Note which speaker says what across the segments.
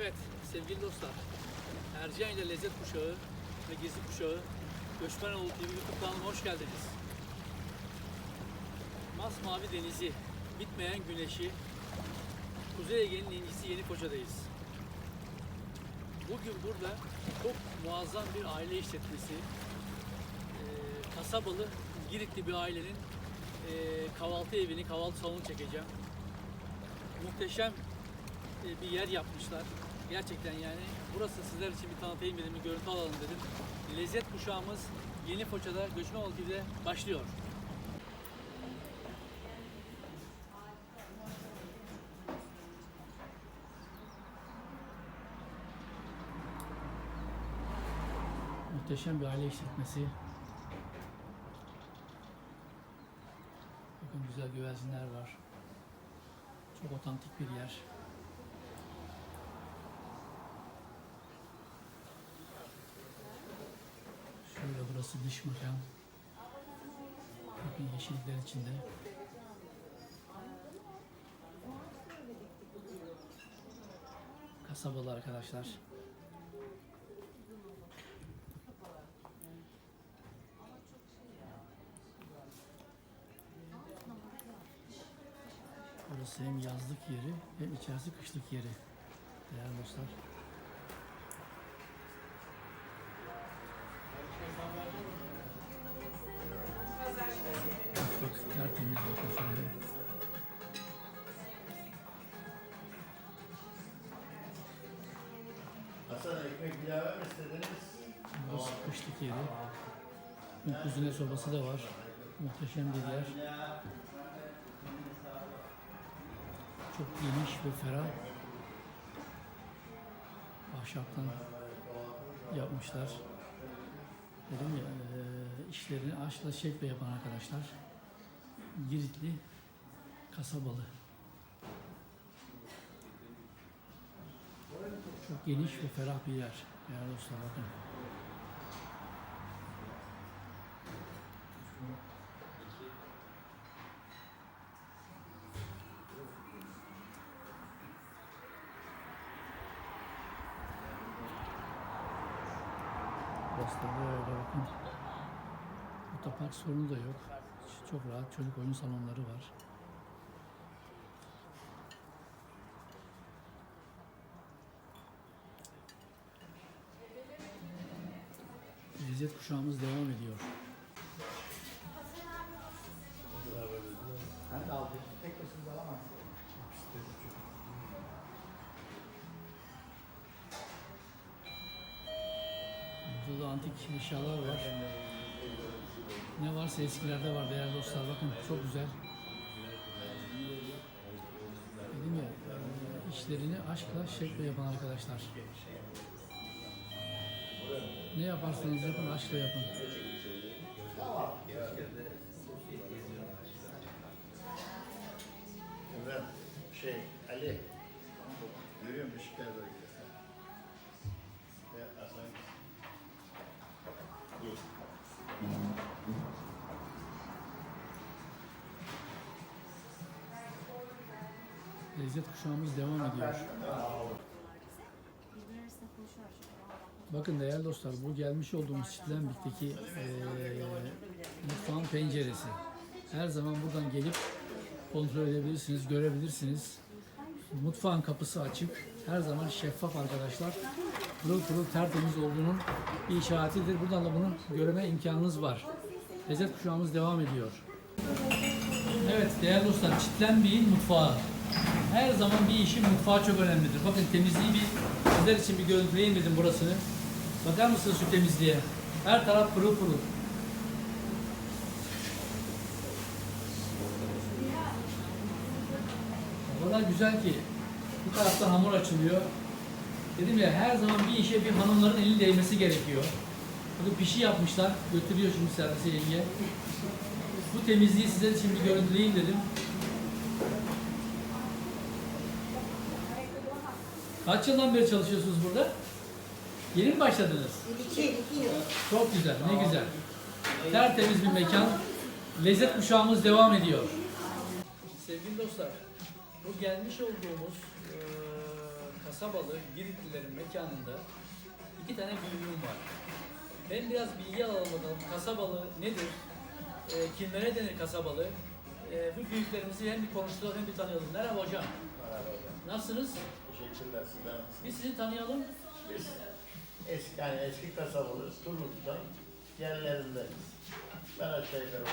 Speaker 1: Evet sevgili dostlar, Erciyan ile Lezzet Kuşağı ve Gezi Kuşağı Göçmenoğlu TV YouTube kanalına hoş geldiniz. Masmavi denizi, bitmeyen güneşi, Kuzey Ege'nin incisi Yeni Koça'dayız. Bugün burada çok muazzam bir aile işletmesi, eee, kasabalı Giritli bir ailenin eee, kahvaltı evini, kahvaltı salonunu çekeceğim. Muhteşem e, bir yer yapmışlar. Gerçekten yani burası sizler için bir tanıtayım dedim, bir görüntü alalım dedim. Lezzet kuşağımız Yeni Foça'da Göçmenoğlu TV'de başlıyor. Muhteşem bir aile işletmesi. Bakın güzel güvercinler var. Çok otantik bir yer. Şöyle burası dış mekan. Bakın yeşillikler içinde. Kasabalı arkadaşlar. Burası hem yazlık yeri hem içerisi kışlık yeri. Değerli dostlar. Sobası da var. Muhteşem bir yer. Çok geniş ve ferah. Ahşaptan yapmışlar. Dedim ya, eee, işlerini aşkla şevkle yapan arkadaşlar. Giritli, kasabalı. Çok geniş ve ferah bir yer. Değerli dostlar bakın. Burası da böyle bakın. Otopark sorunu da yok. Çok rahat çocuk oyun salonları var. Lezzet kuşağımız devam ediyor.
Speaker 2: Ben de aldım. Tek başına alamazsın.
Speaker 1: Burada da antik eşyalar var. Ne varsa eskilerde var değerli dostlar. Bakın çok güzel. Dedim ya e, işlerini aşkla şevkle yapan arkadaşlar. Ne yaparsanız yapın aşkla yapın.
Speaker 2: Emre, şey, Ali. Görüyor musun
Speaker 1: Lezzet kuşağımız devam ediyor. Bakın değerli dostlar bu gelmiş olduğumuz Çitlenbik'teki eee mutfağın penceresi. Her zaman buradan gelip kontrol edebilirsiniz, görebilirsiniz. Mutfağın kapısı açık. Her zaman şeffaf arkadaşlar. Pırıl pırıl tertemiz olduğunun bir işaretidir. Buradan da bunu görme imkanınız var. Lezzet kuşağımız devam ediyor. Evet değerli dostlar Çitlenbik'in mutfağı. Her zaman bir işin mutfağı çok önemlidir. Bakın temizliği bir sizler için bir görüntüleyeyim dedim burasını. Bakar mısınız şu temizliğe? Her taraf pırıl pırıl. O kadar güzel ki bu taraftan hamur açılıyor. Dedim ya her zaman bir işe bir hanımların eli değmesi gerekiyor. Bakın pişi yapmışlar. Götürüyor şimdi servise yenge. Bu temizliği sizler için bir görüntüleyeyim dedim. Kaç yıldan beri çalışıyorsunuz burada? Yeni mi başladınız?
Speaker 3: İki, iki yıl.
Speaker 1: Çok güzel, ne güzel. Tertemiz bir mekan. Lezzet kuşağımız devam ediyor. Sevgili dostlar, bu gelmiş olduğumuz eee Kasabalı Giritlilerin mekanında iki tane büyüğüm var. Ben biraz bilgi alalım bakalım. Kasabalı nedir? E, kimlere denir kasabalı? E, bu büyüklerimizi hem bir konuşturalım hem bir tanıyalım. Merhaba hocam.
Speaker 2: Merhaba hocam.
Speaker 1: Nasılsınız?
Speaker 2: Teşekkürler sizden.
Speaker 1: Biz sizi tanıyalım.
Speaker 2: Biz eski, yani eski kasabalı Turgut'ta yerlerindeyiz. Ben aşağı yukarı 35-37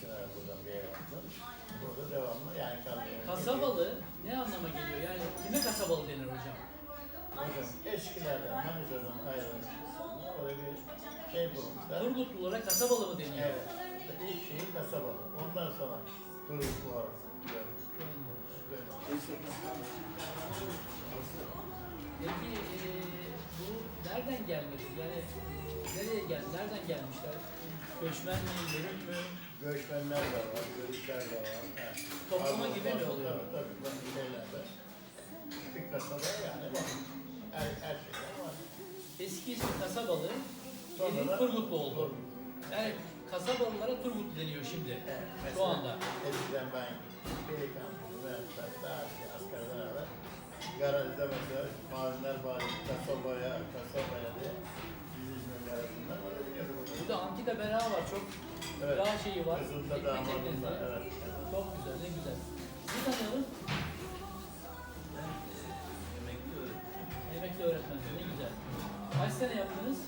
Speaker 2: sene buradan bir ev aldım. Burada devamlı yani kalmıyorum.
Speaker 1: Kasabalı ne anlama geliyor? Yani kime kasabalı denir hocam?
Speaker 2: Hocam eskilerden Manisa'dan ayrılmış insanlar öyle bir şey bulmuşlar.
Speaker 1: Turgutlulara kasabalı mı deniyor?
Speaker 2: Evet. İlk şeyi kasabalı. Ondan sonra Turgut var.
Speaker 1: Peki eee, bu nereden gelmedi? Yani nereye gel, nereden gelmişler? Göçmen mi, yörük mü?
Speaker 2: Göçmenler de var, Gürükler de var. Ha.
Speaker 1: Toplama
Speaker 2: Arnavutlar
Speaker 1: gibi mi oluyor?
Speaker 2: Tabii tabii. Ben ilerlerde. Bir kasaba yani var. Her, her şeyden var.
Speaker 1: Eski ismi kasabalı,
Speaker 2: Sonra
Speaker 1: yeni
Speaker 2: da-
Speaker 1: Turgutlu oldu.
Speaker 2: Turgut.
Speaker 1: Yani kasabalılara Turgutlu deniyor şimdi. Şu anda.
Speaker 2: Eskiden ben delikanlı, daha şey, askerden evvel garajda mesela Maviler Bari kasabaya, kasabaya diye dizinin arasından öyle biliyorum.
Speaker 1: Burada antika berağı var, çok
Speaker 2: Evet.
Speaker 1: yağ şeyi var.
Speaker 2: Kızılda damadında, evet. evet.
Speaker 1: Çok güzel, ne güzel. Sizi tanıyalım.
Speaker 3: Emekli öğretmen.
Speaker 1: Emekli öğretmen, ne güzel. Kaç sene yaptınız?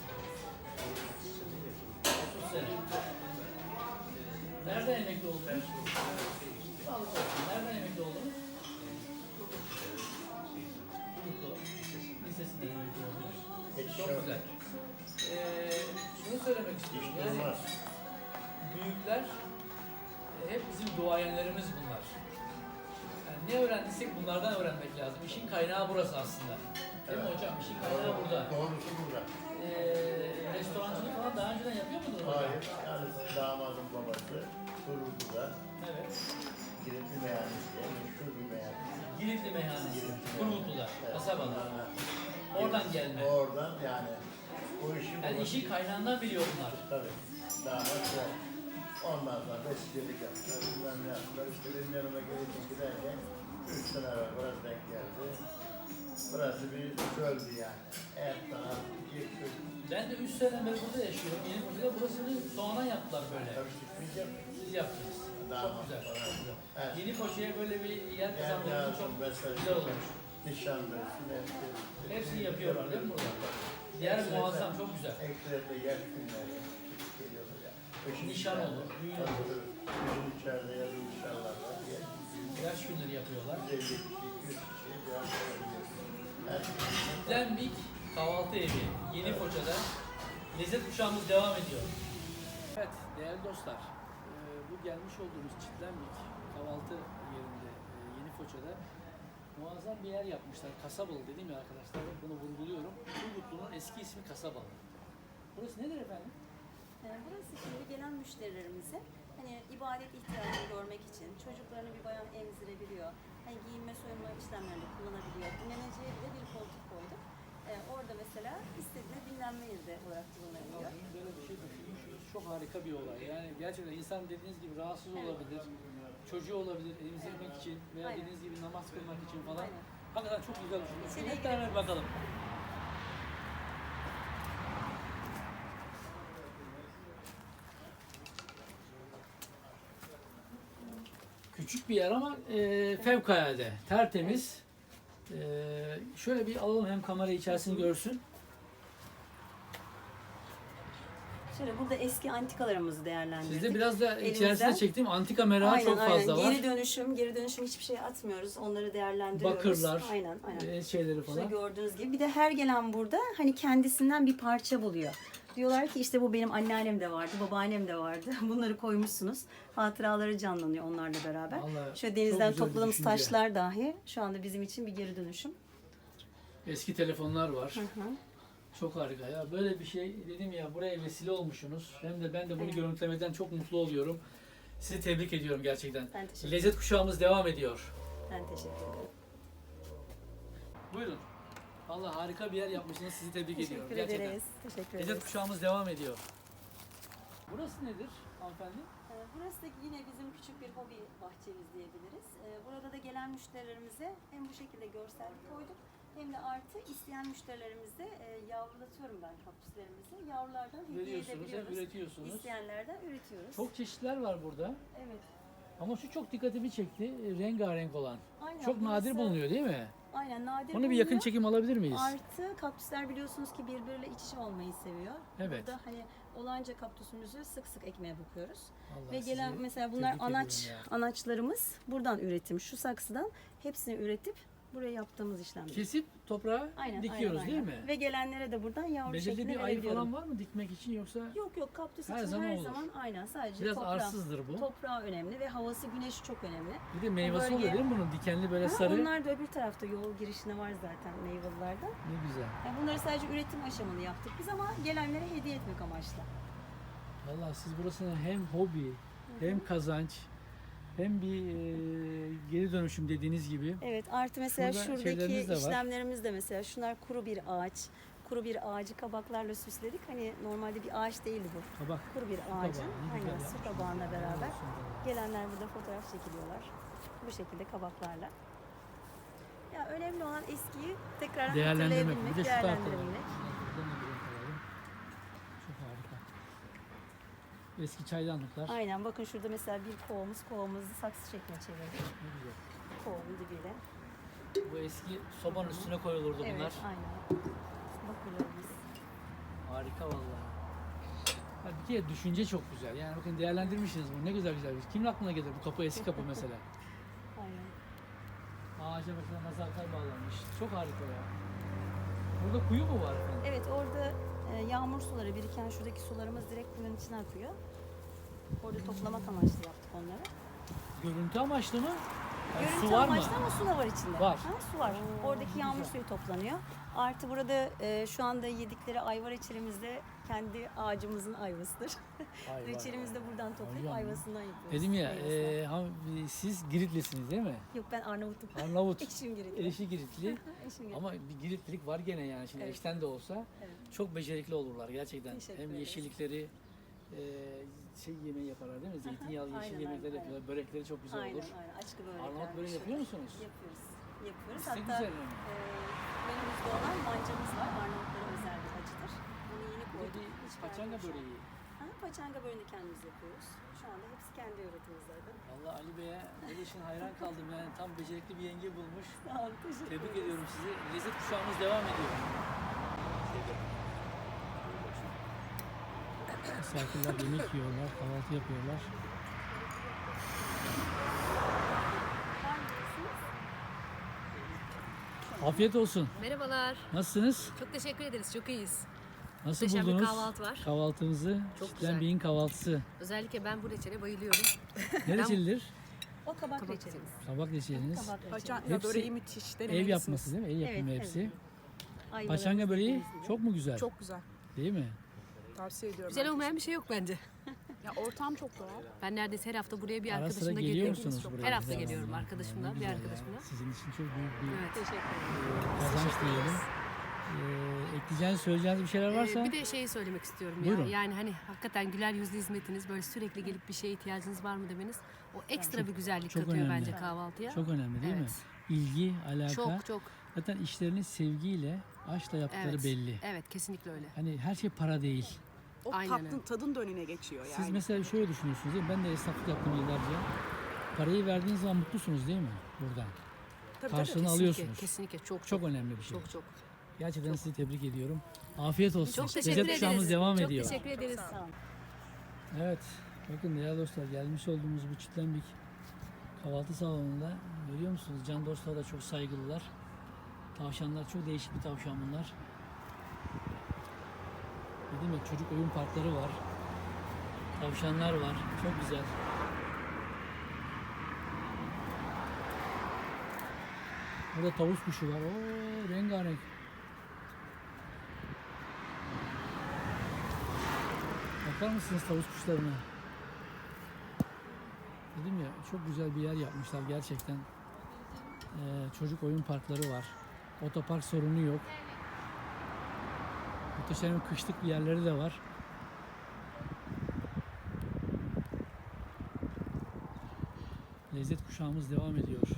Speaker 1: 30 sene. Nereden emekli oldunuz? Sağlık olsun. Nereden emekli? Mutlu. Lisesinden emekli oldunuz.
Speaker 2: Hiç
Speaker 1: Çok güzel. Ee, şunu söylemek istiyorum.
Speaker 2: Hiç
Speaker 1: Yani
Speaker 2: durmaz.
Speaker 1: büyükler e, hep bizim duayenlerimiz bunlar. Yani ne öğrendiysek bunlardan öğrenmek lazım. İşin kaynağı burası aslında. Değil mi
Speaker 2: Evet.
Speaker 1: hocam? İşin kaynağı burada.
Speaker 2: Doğrusu burada.
Speaker 1: Ee, restorancılık falan daha önceden yapıyor muydunuz hocam?
Speaker 2: Hayır, yani damadın babası Turgut'da
Speaker 1: Evet.
Speaker 2: Giritli meyhanesi diye meşhur bir meyhanesi.
Speaker 1: Giritli meyhanesi.
Speaker 2: Giritli. Evet. Ha.
Speaker 1: Oradan gelme.
Speaker 2: Oradan yani bu işi
Speaker 1: Yani
Speaker 2: babası-
Speaker 1: işin kaynağından biliyor bunlar.
Speaker 2: Tabii. Damat o. Ondan sonra besicilik yaptılar. Bilmem ne yaptılar. İşte benim yanıma gelip giderken üç sene evvel burası denk geldi. Burası bir göldü yani. Her taraf yıkık.
Speaker 1: Ben de 3 sene beri burada yaşıyorum. Yeni burada burasını sonradan yaptılar böyle.
Speaker 2: Tabii çıkmayacak.
Speaker 1: Siz yaptınız. Çok güzel.
Speaker 2: Evet.
Speaker 1: Yeni Foça'ya böyle bir yer
Speaker 2: lazım
Speaker 1: çok
Speaker 2: mesela.
Speaker 1: güzel olmuş.
Speaker 2: Hepsi.
Speaker 1: Hepsini yapıyorlar değil mi burada? Yer muazzam, çok güzel.
Speaker 2: Ekstrede yer günleri. Geliyorlar ya. Kışın
Speaker 1: Nişan olur, düğün olur.
Speaker 2: Kışın içeride yazın nişanlar var.
Speaker 1: Yaş günleri yapıyorlar.
Speaker 2: 150 kişi, 200 kişi bir
Speaker 1: Kahvaltı Evi Yeni Foça'da lezzet kuşağımız devam ediyor. Evet değerli dostlar, gelmiş olduğumuz Çitlenbik kahvaltı yerinde e, Yeni Foça'da muazzam bir yer yapmışlar. Kasabalı dedim ya arkadaşlar, bunu vurguluyorum. Turgutlu'nun eski ismi Kasabalı. Burası nedir efendim?
Speaker 4: Ee, Burası şimdi gelen müşterilerimize hani ibadet ihtiyacını görmek için çocuklarını bir bayan emzirebiliyor. Hani giyinme soyunma işlemlerinde kullanabiliyor. Dinleneceği bile bir koltuk koyduk. Ee, orada mesela istediğinde dinlenme yeri de olarak kullanabiliyor.
Speaker 1: Rabbim böyle bir şey düşünmüşsünüz. Çok harika bir olay. Yani gerçekten insan dediğiniz gibi rahatsız
Speaker 4: Evet.
Speaker 1: olabilir. Çocuğu olabilir, emzirmek için veya
Speaker 4: Aynen.
Speaker 1: dediğiniz gibi namaz kılmak için falan.
Speaker 4: Aynen.
Speaker 1: Hakikaten çok güzel.
Speaker 4: İçeriye
Speaker 1: Hep beraber bakalım. Küçük bir yer ama e, fevkalade, tertemiz. E, şöyle bir alalım hem kamera içerisini görsün.
Speaker 4: Şöyle burada eski antikalarımızı değerlendirdik.
Speaker 1: Sizde biraz da içerisinde çektiğim antika merağı
Speaker 4: aynen,
Speaker 1: çok fazla
Speaker 4: aynen.
Speaker 1: var.
Speaker 4: Geri dönüşüm, geri dönüşüm hiçbir şey atmıyoruz. Onları değerlendiriyoruz.
Speaker 1: Bakırlar,
Speaker 4: Aynen, aynen.
Speaker 1: e, şeyleri
Speaker 4: Şurada
Speaker 1: falan.
Speaker 4: gördüğünüz gibi. Bir de her gelen burada hani kendisinden bir parça buluyor. Diyorlar ki işte bu benim anneannem de vardı, babaannem de vardı. Bunları koymuşsunuz. Hatıraları canlanıyor onlarla beraber.
Speaker 1: Vallahi
Speaker 4: Şöyle denizden topladığımız taşlar dahi şu anda bizim için bir geri dönüşüm.
Speaker 1: Eski telefonlar var.
Speaker 4: Hı hı.
Speaker 1: Çok harika ya. Böyle bir şey dedim ya buraya vesile olmuşsunuz. Hem de ben de bunu
Speaker 4: Evet.
Speaker 1: görüntülemekten çok mutlu oluyorum. Sizi tebrik ediyorum gerçekten.
Speaker 4: Ben teşekkür,
Speaker 1: Lezzet kuşağımız devam ediyor.
Speaker 4: ben teşekkür ederim.
Speaker 1: Buyurun. Vallahi harika bir yer yapmışsınız. Sizi tebrik ediyorum.
Speaker 4: Teşekkür
Speaker 1: Gerçekten.
Speaker 4: ederiz. Teşekkür
Speaker 1: Lezzet
Speaker 4: ederiz.
Speaker 1: kuşağımız devam ediyor. Burası nedir hanımefendi?
Speaker 4: Ee, Burası da yine bizim küçük bir hobi bahçemiz diyebiliriz. Ee, Burada da gelen müşterilerimize hem bu şekilde görsel koyduk hem de artı isteyen müşterilerimize e, yavrulatıyorum ben kaktüslerimizi. Yavrulardan hediye
Speaker 1: Veriyorsunuz, hem
Speaker 4: edebiliyoruz.
Speaker 1: üretiyorsunuz.
Speaker 4: İsteyenlerden üretiyoruz.
Speaker 1: Çok çeşitler var burada.
Speaker 4: Evet.
Speaker 1: Ama şu çok dikkatimi çekti. e, Rengarenk olan.
Speaker 4: Aynen,
Speaker 1: Çok nadir
Speaker 4: burası-
Speaker 1: bulunuyor değil mi?
Speaker 4: Aynen nadir
Speaker 1: Onu bir yakın
Speaker 4: bulunuyor.
Speaker 1: çekim alabilir miyiz?
Speaker 4: Artı kaktüsler biliyorsunuz ki birbiriyle iç içe olmayı seviyor.
Speaker 1: Evet.
Speaker 4: Burada hani olanca kaktüsümüzü sık sık ekmeye bakıyoruz.
Speaker 1: Allah
Speaker 4: Ve gelen
Speaker 1: sizi
Speaker 4: mesela bunlar
Speaker 1: tebrik
Speaker 4: anaç
Speaker 1: ediyorum
Speaker 4: anaçlarımız buradan üretim. Şu saksıdan hepsini üretip buraya yaptığımız işlemler.
Speaker 1: Kesip toprağa
Speaker 4: Aynen,
Speaker 1: dikiyoruz
Speaker 4: aynen,
Speaker 1: değil
Speaker 4: aynen.
Speaker 1: mi?
Speaker 4: Ve gelenlere de buradan yavru
Speaker 1: Belirli
Speaker 4: şeklinde
Speaker 1: bir ay
Speaker 4: verebiliyorum.
Speaker 1: falan var mı dikmek için yoksa
Speaker 4: Yok yok kaktüs
Speaker 1: Her
Speaker 4: için
Speaker 1: zaman
Speaker 4: her
Speaker 1: olur.
Speaker 4: zaman aynen sadece
Speaker 1: biraz
Speaker 4: toprağı.
Speaker 1: arsızdır bu.
Speaker 4: Toprağı önemli ve havası güneşi çok önemli.
Speaker 1: Bir de meyvesi
Speaker 4: bölge-
Speaker 1: oluyor değil mi bunun? Dikenli böyle
Speaker 4: Ha,
Speaker 1: sarı.
Speaker 4: Onlar da öbür tarafta yol girişinde var zaten meyvelilerde.
Speaker 1: Ne güzel.
Speaker 4: Yani bunları sadece üretim aşamalı yaptık biz ama gelenlere hediye etmek amaçlı.
Speaker 1: Vallahi siz burasını hem hobi hem kazanç hem bir e, geri dönüşüm dediğiniz gibi
Speaker 4: Evet artı mesela
Speaker 1: Şurada
Speaker 4: şuradaki
Speaker 1: de var.
Speaker 4: işlemlerimiz de mesela şunlar kuru bir ağaç. Kuru bir ağacı kabaklarla süsledik. Hani normalde bir ağaç değildi bu.
Speaker 1: kabak.
Speaker 4: Kuru bir
Speaker 1: kabağı,
Speaker 4: ağacın
Speaker 1: ne güzel
Speaker 4: aynen su kabağına beraber. Gelenler burada fotoğraf çekiliyorlar. Bu şekilde kabaklarla. Ya önemli olan eskiyi tekrar
Speaker 1: Değerlendirmek.
Speaker 4: hatırlayabilmek,
Speaker 1: Bir de şu tarafta da var.
Speaker 4: değerlendirebilmek.
Speaker 1: Buradan da bir renk alalım. Çok harika. Eski çaydanlıklar.
Speaker 4: Aynen bakın şurada mesela bir kovamız kovamızı saksı şekline çevirdik.
Speaker 1: Ne güzel.
Speaker 4: Kovun dibiyle.
Speaker 1: Bu eski sobanın üstüne koyulurdu
Speaker 4: Evet
Speaker 1: bunlar.
Speaker 4: aynen. Bakırlarımız.
Speaker 1: Harika vallahi. Ha, bir kere düşünce çok güzel. Yani bakın değerlendirmişsiniz bunu. Ne güzel güzel. Kimin aklına gelir bu kapı eski kapı mesela?
Speaker 4: Aynen.
Speaker 1: Ağaca mesela nazarlar bağlanmış. Çok harika ya. Burada kuyu mu var efendim?
Speaker 4: Evet orada e, yağmur suları biriken şuradaki sularımız direkt kuyunun içine akıyor. Orada toplamak amaçlı yaptık onları.
Speaker 1: Görüntü amaçlı mı?
Speaker 4: Görüntü
Speaker 1: su var
Speaker 4: amaçlı
Speaker 1: mı?
Speaker 4: ama su da var içinde.
Speaker 1: Var.
Speaker 4: Ha, su var.
Speaker 1: Oo,
Speaker 4: Oradaki yağmur
Speaker 1: güzel.
Speaker 4: suyu toplanıyor. Artı burada e, şu anda yedikleri ayva reçelimizde kendi ağacımızın ayvasıdır.
Speaker 1: Vay
Speaker 4: Reçelimizi de buradan toplayıp
Speaker 1: Hocam,
Speaker 4: ayvasından yapıyoruz.
Speaker 1: Dedim ya,
Speaker 4: meyvesinden.
Speaker 1: e, ham- siz Giritlisiniz değil mi?
Speaker 4: Yok ben Arnavut'um.
Speaker 1: Arnavut.
Speaker 4: Eşim Giritli.
Speaker 1: Eşi Giritli.
Speaker 4: Eşim Giritli.
Speaker 1: Ama bir Giritlilik var gene yani şimdi
Speaker 4: Evet.
Speaker 1: eşten de olsa
Speaker 4: Evet.
Speaker 1: çok becerikli olurlar gerçekten.
Speaker 4: Teşekkür
Speaker 1: Hem
Speaker 4: ederiz.
Speaker 1: yeşillikleri e, şey yemeği yaparlar değil mi? Zeytinyağlı yeşil
Speaker 4: Aynen,
Speaker 1: yemekler
Speaker 4: aynen,
Speaker 1: yapıyorlar. Börekleri çok güzel
Speaker 4: Aynen
Speaker 1: olur.
Speaker 4: aynen. Börekler.
Speaker 1: Arnavut böreği yapıyor musunuz?
Speaker 4: Yapıyoruz. Yapıyoruz.
Speaker 1: Size
Speaker 4: Hatta
Speaker 1: güzel yani.
Speaker 4: e, menümüzde olan mancamız var. Arnavutlara özel bir acıdır. Onu yeni koyduk. Hiç
Speaker 1: paçanga böreği.
Speaker 4: Ha, paçanga böreğini kendimiz yapıyoruz. Şu anda hepsi kendi zaten.
Speaker 1: Vallahi Ali Bey'e böyle işin hayran kaldım yani tam becerikli bir yenge bulmuş.
Speaker 4: Sağ olun. Teşekkür
Speaker 1: Tebrik ediyorum sizi. Lezzet kuşağımız devam ediyor. Misafirler yemek yiyorlar, kahvaltı yapıyorlar. Afiyet olsun.
Speaker 5: Merhabalar.
Speaker 1: Nasılsınız?
Speaker 5: Çok teşekkür ederiz. Çok iyiyiz.
Speaker 1: Nasıl
Speaker 5: Muhteşem bir
Speaker 1: buldunuz?
Speaker 5: kahvaltı var.
Speaker 1: Kahvaltımızı.
Speaker 5: Çok
Speaker 1: Çitlen
Speaker 5: güzel.
Speaker 1: Bey'in kahvaltısı.
Speaker 5: Özellikle ben bu reçele bayılıyorum.
Speaker 1: Neresidir?
Speaker 4: O kabak,
Speaker 5: Kabak
Speaker 4: reçelimiz.
Speaker 1: Kabak reçeliniz.
Speaker 4: Kabak reçeli.
Speaker 6: Paçanga
Speaker 1: Hepsi
Speaker 6: böreği müthiş.
Speaker 1: Ev yapması değil mi? Ev yapımı
Speaker 4: Evet,
Speaker 1: hepsi.
Speaker 4: evet. Ayvalarımız
Speaker 1: Paçanga böreği çok mu güzel?
Speaker 6: Çok güzel.
Speaker 1: Değil mi?
Speaker 6: Tavsiye ediyorum.
Speaker 5: Güzel olmayan bir şey yok bence.
Speaker 6: Ya ortam çok doğal.
Speaker 5: Ben neredeyse her hafta buraya bir
Speaker 1: Ara sıra
Speaker 5: arkadaşımla
Speaker 1: geliyor
Speaker 5: geliyorum.
Speaker 1: musunuz buraya?
Speaker 5: Her hafta
Speaker 1: Güzel
Speaker 5: geliyorum
Speaker 1: vallahi.
Speaker 5: arkadaşımla,
Speaker 1: Ne
Speaker 5: bir
Speaker 1: güzel ya.
Speaker 5: arkadaşımla.
Speaker 1: Sizin için çok büyük bir
Speaker 5: Evet.
Speaker 4: Teşekkür ederim.
Speaker 1: kazanç diyelim. Ee, ekleyeceğiniz, söyleyeceğiniz bir şeyler
Speaker 5: Ee,
Speaker 1: varsa
Speaker 5: bir de şeyi söylemek istiyorum
Speaker 1: Buyurun.
Speaker 5: ya. Yani hani hakikaten güler yüzlü hizmetiniz, böyle sürekli gelip bir şeye ihtiyacınız var mı demeniz o ekstra bir güzellik
Speaker 1: çok
Speaker 5: katıyor
Speaker 1: önemli.
Speaker 5: bence kahvaltıya.
Speaker 1: çok önemli değil mi?
Speaker 5: Evet.
Speaker 1: İlgi, alaka.
Speaker 5: Çok çok.
Speaker 1: Zaten işlerini sevgiyle, aşkla yaptıkları
Speaker 5: Evet.
Speaker 1: belli.
Speaker 5: Evet, kesinlikle öyle.
Speaker 1: Hani her şey para değil.
Speaker 6: O
Speaker 5: Aynen
Speaker 6: tatlın
Speaker 5: öyle.
Speaker 6: tadın da önüne geçiyor yani.
Speaker 1: Siz mesela şöyle düşünüyorsunuz değil mi? Ben de esnaflık yaptım yıllarca. Parayı verdiğiniz zaman mutlusunuz değil mi? Buradan.
Speaker 6: Tabii, tabii.
Speaker 1: karşılığını
Speaker 5: Kesinlikle,
Speaker 1: alıyorsunuz.
Speaker 5: Kesinlikle çok çok.
Speaker 1: Çok önemli bir şey.
Speaker 5: Çok çok.
Speaker 1: Gerçekten sizi tebrik ediyorum. Afiyet olsun.
Speaker 5: Çok teşekkür
Speaker 1: Lezzet
Speaker 5: ederiz.
Speaker 1: kuşağımız devam
Speaker 5: çok
Speaker 1: ediyor.
Speaker 5: teşekkür ederiz.
Speaker 4: Sağ olun.
Speaker 1: Evet. Bakın değerli dostlar gelmiş olduğumuz bu Çitlenbik kahvaltı salonunda görüyor musunuz? Can dostlar da çok saygılılar. Tavşanlar çok değişik bir tavşan bunlar. Dedim ya çocuk oyun parkları var. Tavşanlar var. Çok güzel. Burada tavus kuşu var. Oo rengarenk. Bakar mısınız tavus kuşlarına? Dedim ya çok güzel bir yer yapmışlar gerçekten. Ee, çocuk oyun parkları var. Otopark sorunu yok. Muhteşem kışlık bir yerleri de var. Lezzet kuşağımız devam ediyor.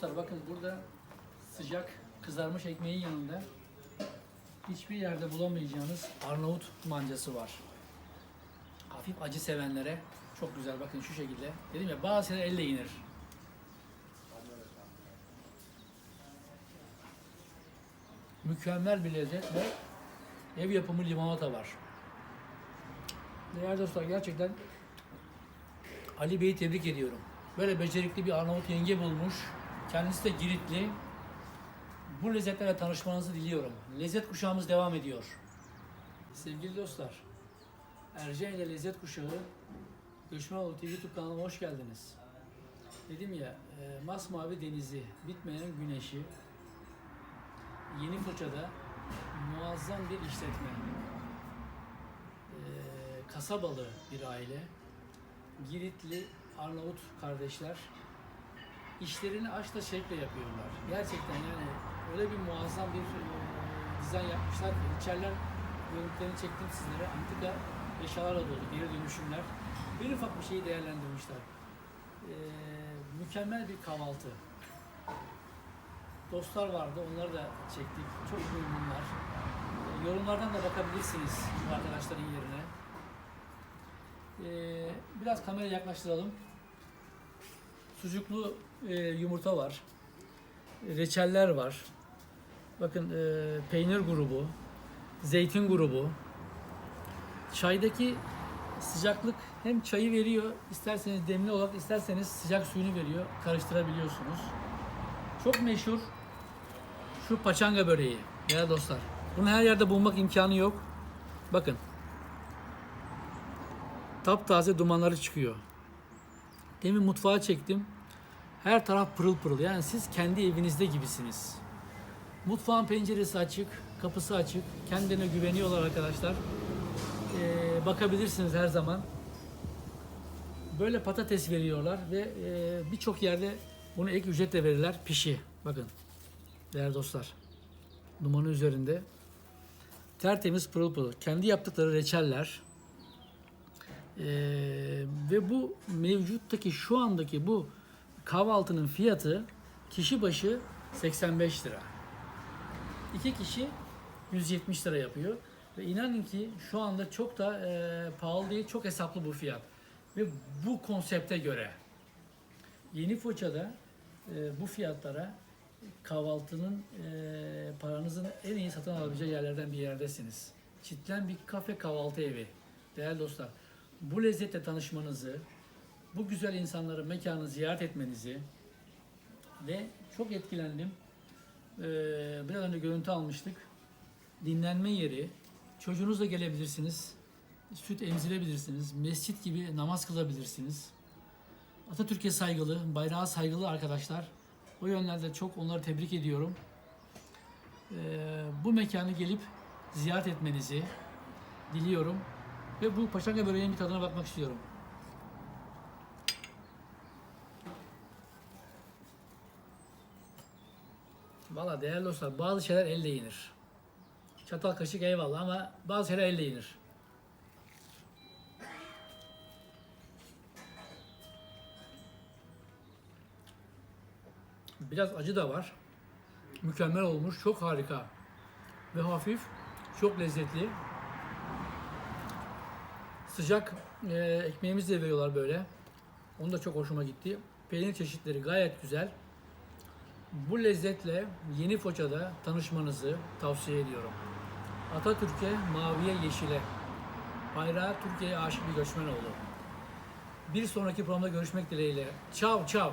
Speaker 1: Dostlar bakın burada sıcak kızarmış ekmeğin yanında hiçbir yerde bulamayacağınız Arnavut mancası var. Hafif acı sevenlere çok güzel bakın şu şekilde. Dedim ya bazı şeyler elle yenir. Mükemmel bir lezzet ve ev yapımı limonata var. Değerli dostlar gerçekten Ali Bey'i tebrik ediyorum. Böyle becerikli bir Arnavut yenge bulmuş. Kendisi de Giritli. Bu lezzetlerle tanışmanızı diliyorum. Lezzet kuşağımız devam ediyor. Sevgili dostlar, Ercan ile Lezzet Kuşağı Göçmenoğlu TV YouTube kanalıma hoş geldiniz. Dedim ya, e, masmavi denizi, bitmeyen güneşi, Yeni Foça'da muazzam bir işletme. E, kasabalı bir aile. Giritli Arnavut kardeşler işlerini aşkla şevkle yapıyorlar. Gerçekten yani öyle bir muazzam bir dizayn yapmışlar ki içerler görüntülerini çektim sizlere. Antika eşyalarla dolu, geri dönüşümler. Bir ufak bir şeyi değerlendirmişler. E, mükemmel bir kahvaltı. Dostlar vardı, onları da çektik. Çok memnunlar. E, yorumlardan da bakabilirsiniz arkadaşların yerine. Ee, biraz kamerayı yaklaştıralım. Sucuklu e, yumurta var. Reçeller var. Bakın e, peynir grubu, zeytin grubu. Çaydaki sıcaklık hem çayı veriyor, isterseniz demli olarak, isterseniz sıcak suyunu veriyor. Karıştırabiliyorsunuz. Çok meşhur şu paçanga böreği. Ya dostlar. Bunu her yerde bulmak imkanı yok. Bakın taptaze dumanları çıkıyor. Demin mutfağa çektim. Her taraf pırıl pırıl. Yani siz kendi evinizde gibisiniz. Mutfağın penceresi açık, kapısı açık. Kendine güveniyorlar arkadaşlar. Ee, bakabilirsiniz her zaman. Böyle patates veriyorlar ve e, birçok yerde bunu ek ücretle verirler. Pişi. Bakın değerli dostlar. Dumanı üzerinde. Tertemiz pırıl pırıl. Kendi yaptıkları reçeller, ee, ve bu mevcuttaki şu andaki bu kahvaltının fiyatı kişi başı 85 lira. İki kişi 170 lira yapıyor. Ve inanın ki şu anda çok da e, pahalı değil, çok hesaplı bu fiyat. Ve bu konsepte göre Yeni Foça'da e, bu fiyatlara kahvaltının e, paranızın en iyi satın alabileceği yerlerden bir yerdesiniz. Çitlen bir kafe kahvaltı evi. Değerli dostlar, bu lezzetle tanışmanızı, bu güzel insanların mekanı ziyaret etmenizi ve çok etkilendim. Ee, biraz önce görüntü almıştık. Dinlenme yeri, çocuğunuzla gelebilirsiniz, süt emzirebilirsiniz, mescit gibi namaz kılabilirsiniz. Atatürk'e saygılı, bayrağa saygılı arkadaşlar. O yönlerde çok onları tebrik ediyorum. Ee, bu mekanı gelip ziyaret etmenizi diliyorum. Ve bu paçanga böreğinin bir tadına bakmak istiyorum. Valla değerli dostlar bazı şeyler elle yenir. Çatal kaşık eyvallah ama bazı şeyler elle yenir. Biraz acı da var. Mükemmel olmuş. Çok harika. Ve hafif. Çok lezzetli. Sıcak e, ekmeğimizi de veriyorlar böyle. Onu da çok hoşuma gitti. Peynir çeşitleri gayet güzel. Bu lezzetle Yeni Foça'da tanışmanızı tavsiye ediyorum. Atatürk'e, maviye, yeşile. Bayrağı Türkiye'ye aşık bir göçmen oldu. Bir sonraki programda görüşmek dileğiyle. Çav çav.